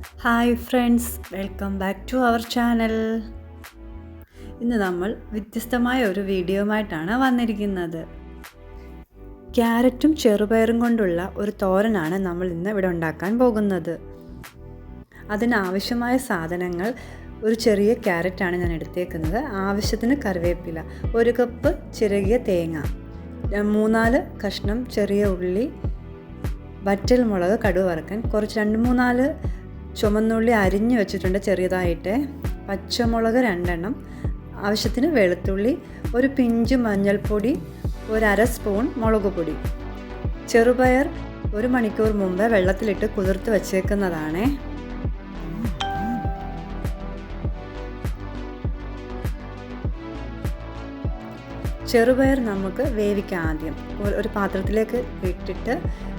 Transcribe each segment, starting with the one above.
Hi friends welcome back to our channel. ഇന്ന് നമ്മൾ വ്യത്യസ്തമായ ഒരു വീഡിയോയുമായിട്ടാണ് വന്നിരിക്കുന്നത്. ക്യാരറ്റും ചെറുപയറും കൊണ്ടുള്ള ഒരു തോരനാണ് നമ്മൾ ഇന്ന് ഇവിടെ ഉണ്ടാക്കാൻ പോകുന്നത്. അതിനാവശ്യമായ സാധനങ്ങൾ ഒരു ചെറിയ ക്യാരറ്റാണ് ഞാൻ എടുത്തേക്കുന്നത്. ആവശ്യത്തിന് കറിവേപ്പില ഒരു കപ്പ് ചിരകിയ തേങ്ങ മൂന്നാൽ കഷ്ണം ചെറിയ ഉള്ളി വറ്റൽ മുളക് കടുവറക്കാൻ കുറച്ച് രണ്ട് മൂന്നാൽ ചുമന്നുള്ളി അരിഞ്ഞു വെച്ചിട്ടുണ്ട് ചെറിയതായിട്ട്. പച്ചമുളക് രണ്ടെണ്ണം. ആവശ്യത്തിന് വെളുത്തുള്ളി ഒരു പിഞ്ച് മഞ്ഞൾപ്പൊടി ഒരു അര സ്പൂൺ മുളക് പൊടി. ചെറുപയർ ഒരു മണിക്കൂർ മുമ്പ് വെള്ളത്തിലിട്ട് കുതിർത്ത് വച്ചേക്കുന്നതാണേ. ചെറുപയർ നമുക്ക് വേവിക്കാം ആദ്യം. ഒരു പാത്രത്തിലേക്ക് ഇട്ടിട്ട്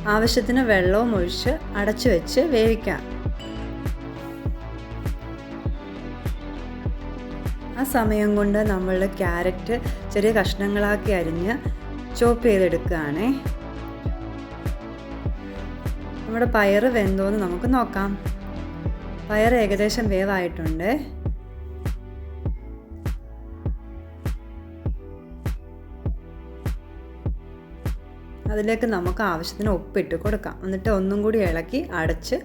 ആവശ്യത്തിന് വെള്ളവും ഒഴിച്ച് അടച്ചു വെച്ച് വേവിക്കാം. ആ സമയം കൊണ്ട് നമ്മൾ ക്യാരറ്റ് ചെറിയ കഷ്ണങ്ങളാക്കി അരിഞ്ഞ് ചോപ്പ് ചെയ്തെടുക്കുകയാണേ. നമ്മുടെ പയർ വെന്തോന്ന് നമുക്ക് നോക്കാം. പയർ ഏകദേശം വേവായിട്ടുണ്ട്. അതിലേക്ക് നമുക്ക് ആവശ്യത്തിന് ഉപ്പിട്ട് കൊടുക്കാം. എന്നിട്ട് ഒന്നും കൂടി ഇളക്കി അടച്ച്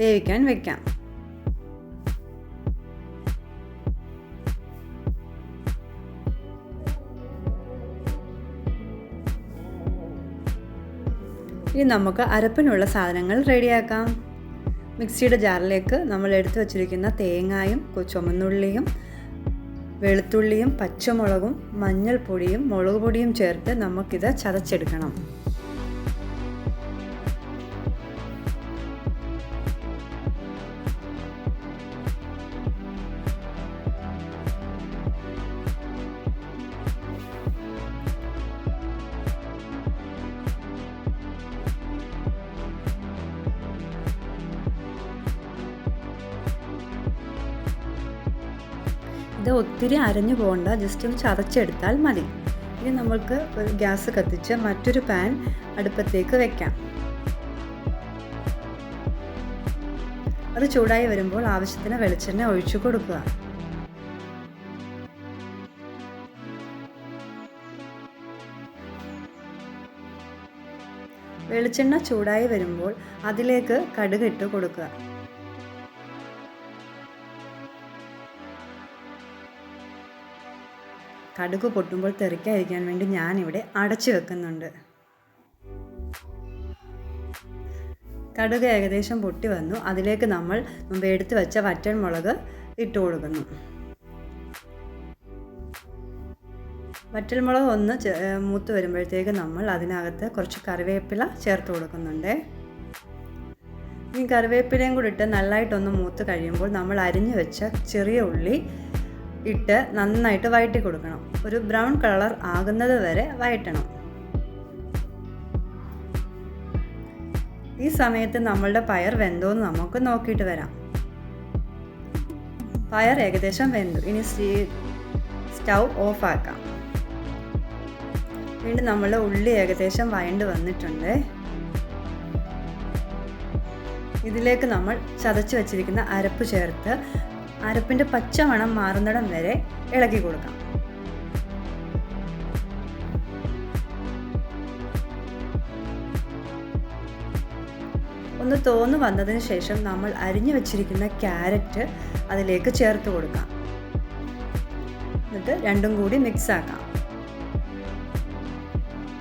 വേവിക്കാൻ വെക്കാം. ഇനി നമുക്ക് അരപ്പിനുള്ള സാധനങ്ങൾ റെഡിയാക്കാം. മിക്സിയുടെ ജാറിലേക്ക് നമ്മൾ എടുത്തു വച്ചിരിക്കുന്ന തേങ്ങായും ചുമന്നുള്ളിയും വെളുത്തുള്ളിയും പച്ചമുളകും മഞ്ഞൾപ്പൊടിയും മുളക് പൊടിയും ചേർത്ത് നമുക്കിത് ചതച്ചെടുക്കണം. ഇത് ഒത്തിരി അരഞ്ഞു പോകണ്ട. ജസ്റ്റ് ഒന്ന് ചതച്ചെടുത്താൽ മതി. ഇനി നമ്മൾക്ക് ഒരു ഗ്യാസ് കത്തിച്ച് മറ്റൊരു പാൻ അടുപ്പത്തേക്ക് വെക്കാം. അത് ചൂടായി വരുമ്പോൾ ആവശ്യത്തിന് വെളിച്ചെണ്ണ ഒഴിച്ചു കൊടുക്കുക. വെളിച്ചെണ്ണ ചൂടായി വരുമ്പോൾ അതിലേക്ക് കടുക് ഇട്ട് കൊടുക്കുക. കടുക് പൊട്ടുമ്പോൾ തെറിക്കാതിരിക്കാൻ വേണ്ടി ഞാനിവിടെ അടച്ചു വെക്കുന്നുണ്ട്. കടുക് ഏകദേശം പൊട്ടി വന്നു. അതിലേക്ക് നമ്മൾ മുമ്പ് എടുത്തു വെച്ച വറ്റൻ മുളക് ഇട്ട് കൊടുക്കുന്നു. വറ്റൽമുളക് ഒന്ന് മൂത്ത് വരുമ്പോഴത്തേക്ക് നമ്മൾ അതിനകത്ത് കുറച്ച് കറിവേപ്പില ചേർത്ത് കൊടുക്കുന്നുണ്ട്. ഈ കറിവേപ്പിലയും കൂടി ഇട്ട് നല്ലതായിട്ടൊന്ന് മൂത്ത് കഴിയുമ്പോൾ നമ്മൾ അരിഞ്ഞു വെച്ച ചെറിയ ഉള്ളി ഇട്ട് നന്നായിട്ട് വഴറ്റി കൊടുക്കണം. ഒരു ബ്രൗൺ കളർ ആകുന്നത് വരെ വഴറ്റണം. ഈ സമയത്ത് നമ്മളുടെ പയർ വെന്തോന്ന് നമുക്ക് നോക്കിയിട്ട് വരാം. പയർ ഏകദേശം വെന്തു. ഇനി സ്റ്റൗ ഓഫ് ആക്കാം വീണ്ടും നമ്മളുടെ ഉള്ളി ഏകദേശം വയണ്ട് വന്നിട്ടുണ്ട്. ഇതിലേക്ക് നമ്മൾ ചതച്ച് വെച്ചിരിക്കുന്ന അരപ്പ് ചേർത്ത് അരപ്പിന്റെ പച്ചമണം മാറുന്നിടം വരെ ഇളക്കി കൊടുക്കാം. ഒന്ന് തോന്നു വന്നതിന് ശേഷം നമ്മൾ അരിഞ്ഞു വെച്ചിരിക്കുന്ന ക്യാരറ്റ് അതിലേക്ക് ചേർത്ത് കൊടുക്കാം. എന്നിട്ട് രണ്ടും കൂടി മിക്സ് ആക്കാം.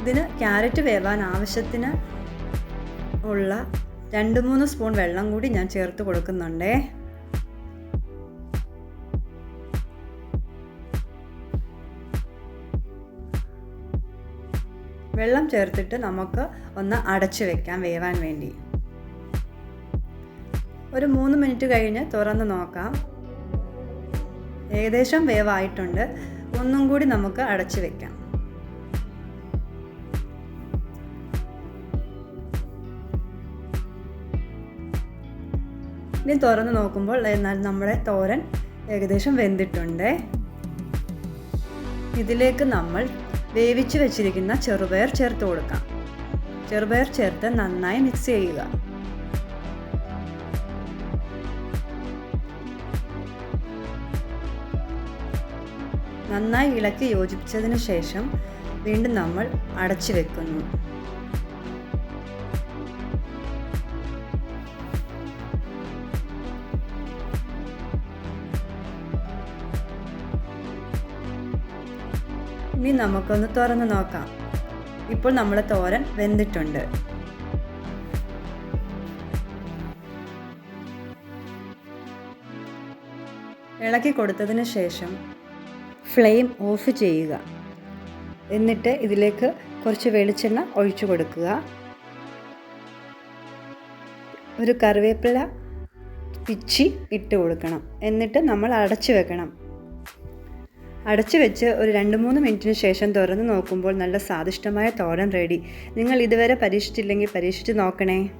ഇതിന് ക്യാരറ്റ് വേവാൻ ആവശ്യത്തിന് ഉള്ള രണ്ട് മൂന്ന് സ്പൂൺ വെള്ളം കൂടി ഞാൻ ചേർത്ത് കൊടുക്കുന്നുണ്ടേ. വെള്ളം ചേർത്തിട്ട് നമുക്ക് ഒന്ന് അടച്ചു വെക്കാം വേവാൻ വേണ്ടി. ഒരു മൂന്ന് മിനിറ്റ് കഴിഞ്ഞ് തുറന്ന് നോക്കാം. ഏകദേശം വേവായിട്ടുണ്ട്. ഒന്നും കൂടി നമുക്ക് അടച്ചു വെക്കാം. ഇനി തുറന്ന് നോക്കുമ്പോൾ എന്നാൽ നമ്മുടെ തോരൻ ഏകദേശം വെന്തിട്ടുണ്ട്. ഇതിലേക്ക് നമ്മൾ വേവിച്ച് വെച്ചിരിക്കുന്ന ചെറുപയർ ചേർത്ത് കൊടുക്കാം. ചെറുപയർ ചേർത്ത് നന്നായി മിക്സ് ചെയ്യുക. നന്നായി ഇളക്കി യോജിപ്പിച്ചതിന് ശേഷം വീണ്ടും നമ്മൾ അടച്ചു വെക്കുന്നു. ഇനി നമുക്കൊന്ന് തുറന്ന് നോക്കാം. ഇപ്പോൾ നമ്മുടെ തോരൻ വെന്തിട്ടുണ്ട്. ഇളക്കി കൊടുത്തതിന് ശേഷം ഫ്ലെയിം ഓഫ് ചെയ്യുക. എന്നിട്ട് ഇതിലേക്ക് കുറച്ച് വെളിച്ചെണ്ണ ഒഴിച്ചു കൊടുക്കുക. ഒരു കറിവേപ്പില പിച്ചി ഇട്ട് കൊടുക്കണം. എന്നിട്ട് നമ്മൾ അടച്ചു വെക്കണം. അടച്ചു വെച്ച് ഒരു രണ്ട് മൂന്ന് മിനിറ്റിന് ശേഷം തുറന്ന് നോക്കുമ്പോൾ നല്ല സ്വാദിഷ്ടമായ തോരൻ റെഡി നിങ്ങൾ ഇതുവരെ പരീക്ഷിച്ചില്ലെങ്കിൽ പരീക്ഷിച്ച് നോക്കണേ.